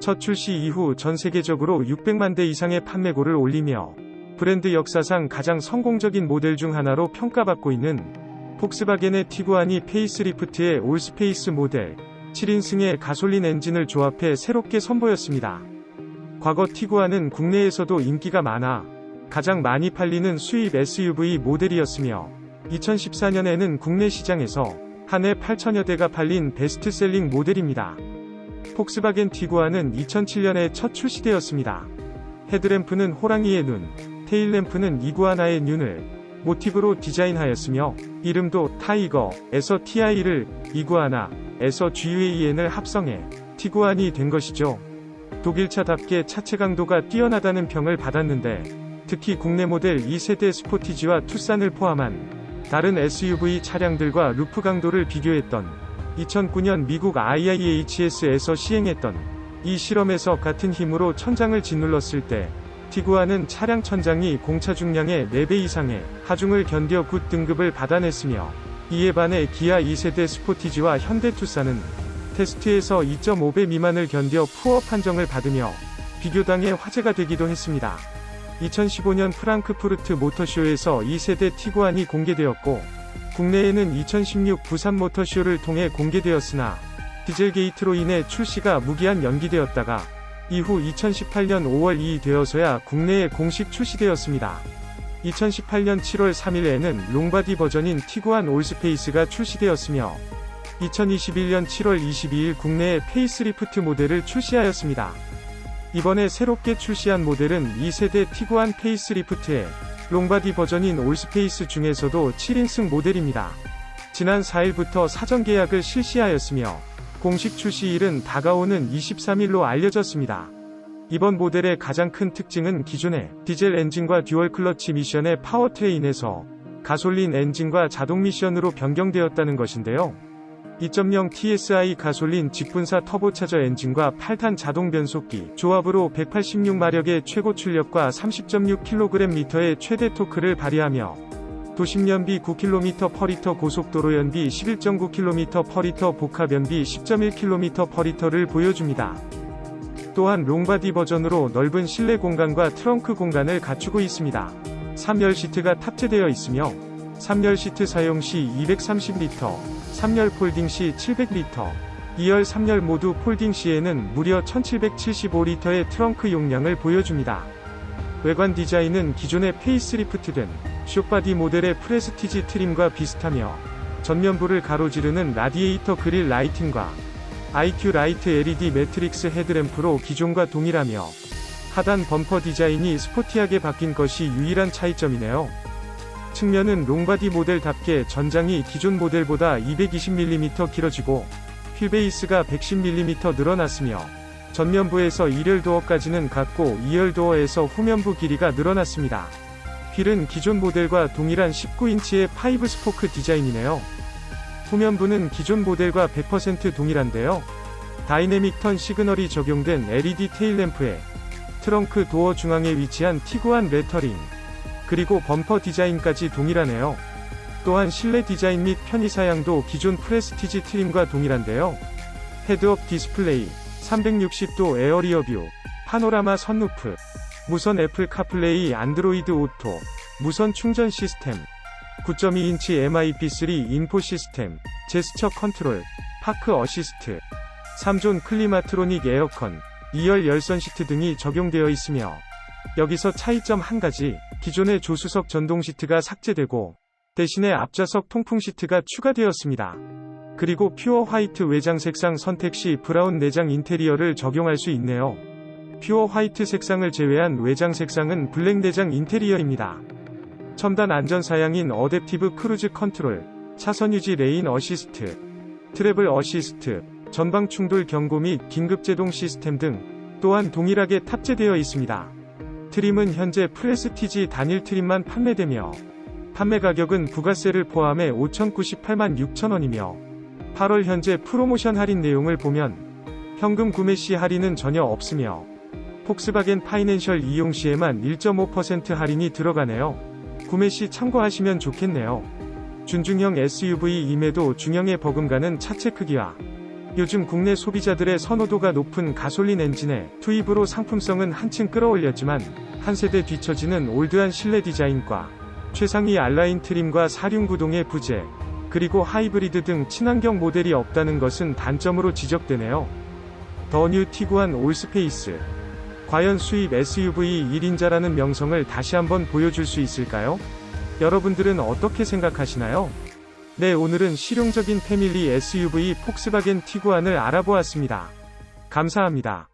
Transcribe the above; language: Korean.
첫 출시 이후 전 세계적으로 600만 대 이상의 판매고를 올리며 브랜드 역사상 가장 성공적인 모델 중 하나로 평가받고 있는 폭스바겐의 티구안이 페이스리프트의 올스페이스 모델 7인승의 가솔린 엔진을 조합해 새롭게 선보였습니다. 과거 티구안은 국내에서도 인기가 많아 가장 많이 팔리는 수입 SUV 모델이었으며 2014년에는 국내 시장에서 한 해 8천여 대가 팔린 베스트셀링 모델입니다. 폭스바겐 티구안은 2007년에 첫 출시되었습니다. 헤드램프는 호랑이의 눈, 테일램프는 이구아나의 눈을 모티브로 디자인하였으며 이름도 타이거에서 TI를 이구아나에서 GUAN을 합성해 티구안이 된 것이죠. 독일차답게 차체 강도가 뛰어나다는 평을 받았는데 특히 국내 모델 2세대 스포티지와 투싼을 포함한 다른 SUV 차량들과 루프 강도를 비교했던 2009년 미국 IIHS에서 시행했던 이 실험에서 같은 힘으로 천장을 짓눌렀을 때 티구안은 차량 천장이 공차 중량의 4배 이상의 하중을 견뎌 굿 등급을 받아냈으며 이에 반해 기아 2세대 스포티지와 현대 투싼은 테스트에서 2.5배 미만을 견뎌 푸어 판정을 받으며 비교당의 화제가 되기도 했습니다. 2015년 프랑크푸르트 모터쇼에서 2세대 티구안이 공개되었고 국내에는 2016 부산 모터쇼를 통해 공개되었으나 디젤 게이트로 인해 출시가 무기한 연기되었다가 이후 2018년 5월 2일 되어서야 국내에 공식 출시되었습니다. 2018년 7월 3일에는 롱바디 버전인 티구안 올스페이스가 출시되었으며 2021년 7월 22일 국내에 페이스리프트 모델을 출시하였습니다. 이번에 새롭게 출시한 모델은 2세대 티구안 페이스리프트의 롱바디 버전인 올스페이스 중에서도 7인승 모델입니다. 지난 4일부터 사전 계약을 실시하였으며 공식 출시일은 다가오는 23일로 알려졌습니다. 이번 모델의 가장 큰 특징은 기존의 디젤 엔진과 듀얼 클러치 미션의 파워트레인에서 가솔린 엔진과 자동 미션으로 변경되었다는 것인데요. 2.0 TSI 가솔린 직분사 터보차저 엔진과 8탄 자동 변속기 조합으로 186마력의 최고 출력과 30.6kgm의 최대 토크를 발휘하며 도심 연비 9km 퍼리터 고속도로 연비 11.9km 퍼리터 복합 연비 10.1km 퍼리터를 보여줍니다. 또한 롱바디 버전으로 넓은 실내 공간과 트렁크 공간을 갖추고 있습니다. 3열 시트가 탑재되어 있으며 3열 시트 사용 시 230리터, 3열 폴딩 시 700리터, 2열 3열 모두 폴딩 시에는 무려 1775리터의 트렁크 용량을 보여줍니다. 외관 디자인은 기존의 페이스리프트된 쇼바디 모델의 프레스티지 트림과 비슷하며 전면부를 가로지르는 라디에이터 그릴 라이팅과 IQ 라이트 LED 매트릭스 헤드램프로 기존과 동일하며 하단 범퍼 디자인이 스포티하게 바뀐 것이 유일한 차이점이네요. 측면은 롱바디 모델답게 전장이 기존 모델보다 220mm 길어지고 휠베이스가 110mm 늘어났으며 전면부에서 1열 도어까지는 같고 2열 도어에서 후면부 길이가 늘어났습니다. 휠은 기존 모델과 동일한 19인치의 파이브 스포크 디자인이네요. 후면부는 기존 모델과 100% 동일한데요. 다이내믹 턴 시그널이 적용된 LED 테일램프에 트렁크 도어 중앙에 위치한 티구안 레터링, 그리고 범퍼 디자인까지 동일하네요. 또한 실내 디자인 및 편의 사양도 기존 프레스티지 트림과 동일한데요. 헤드업 디스플레이, 360도 에어리어 뷰, 파노라마 선루프, 무선 애플 카플레이 안드로이드 오토, 무선 충전 시스템, 9.2인치 MIP3 인포 시스템, 제스처 컨트롤, 파크 어시스트, 3존 클리마트로닉 에어컨, 2열 열선 시트 등이 적용되어 있으며 여기서 차이점 한 가지, 기존의 조수석 전동 시트가 삭제되고 대신에 앞좌석 통풍 시트가 추가되었습니다. 그리고 퓨어 화이트 외장 색상 선택 시 브라운 내장 인테리어를 적용할 수 있네요. 퓨어 화이트 색상을 제외한 외장 색상은 블랙 내장 인테리어입니다. 첨단 안전 사양인 어댑티브 크루즈 컨트롤, 차선 유지 레인 어시스트, 트래블 어시스트, 전방 충돌 경고 및 긴급 제동 시스템 등 또한 동일하게 탑재되어 있습니다. 트림은 현재 프레스티지 단일 트림만 판매되며 판매 가격은 부가세를 포함해 5,098만 6천원이며 8월 현재 프로모션 할인 내용을 보면 현금 구매 시 할인은 전혀 없으며 폭스바겐 파이낸셜 이용 시에만 1.5% 할인이 들어가네요. 구매 시 참고하시면 좋겠네요. 준중형 SUV임에도 중형에 버금가는 차체 크기와 요즘 국내 소비자들의 선호도가 높은 가솔린 엔진에 투입으로 상품성은 한층 끌어올렸지만 한 세대 뒤처지는 올드한 실내 디자인과 최상위 알라인 트림과 사륜구동의 부재, 그리고 하이브리드 등 친환경 모델이 없다는 것은 단점으로 지적되네요. 더 뉴 티구안 올스페이스. 과연 수입 SUV 1인자라는 명성을 다시 한번 보여줄 수 있을까요? 여러분들은 어떻게 생각하시나요? 네, 오늘은 실용적인 패밀리 SUV 폭스바겐 티구안을 알아보았습니다. 감사합니다.